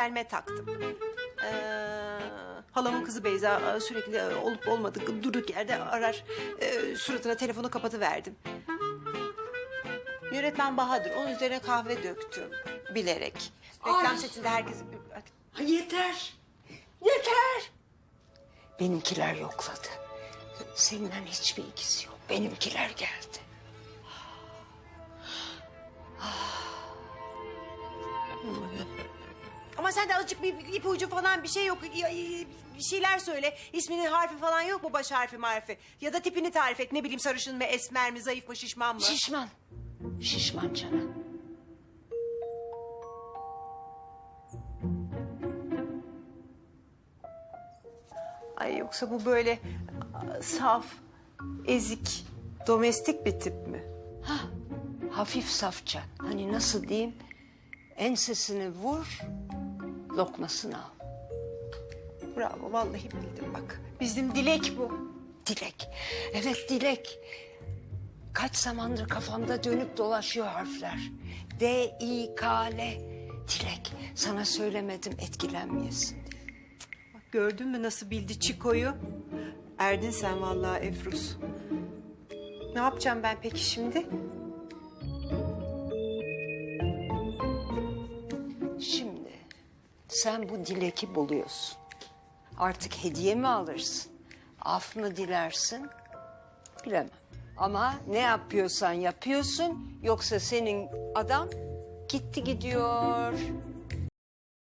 gelme taktım. Ee, halamın kızı Beyza e, sürekli e, olup olmadık durduk yerde arar. E, suratına telefonu kapatıverdim. Yönetmen Bahadır onun üzerine kahve döktüm bilerek. Reklam Ay. setinde herkes... Ha, yeter. Yeter. Benimkiler yokladı. Seninle hiçbir ilgisi yok. Benimkiler geldi. Ama sen de azıcık bir bir ipucu falan bir şey yok. Ya- Bir şeyler söyle. İsminin harfi falan yok mu baş harfi marfi? Ya da tipini tarif et. Ne bileyim sarışın mı, esmer mi, zayıf mı, şişman mı? Şişman. Şişman canım. Ay yoksa bu böyle a, saf, ezik, domestik bir tip mi? Hafif safça. Hani nasıl diyeyim? Ensesini vur, lokmasını al. Bravo vallahi bildim bak. Bizim Dilek bu. Dilek. Evet Dilek. Kaç zamandır kafamda dönüp dolaşıyor harfler. D, I, K, L. Dilek. Sana söylemedim etkilenmeyesin diye. Bak gördün mü nasıl bildi Çiko'yu? Erdin sen vallahi Efrus. Ne yapacağım ben peki şimdi? Şimdi sen bu Dilek'i buluyorsun. Artık hediye mi alırsın? Af mı dilersin? Bilemem. Ama ne yapıyorsan yapıyorsun. Yoksa senin adam gitti gidiyor.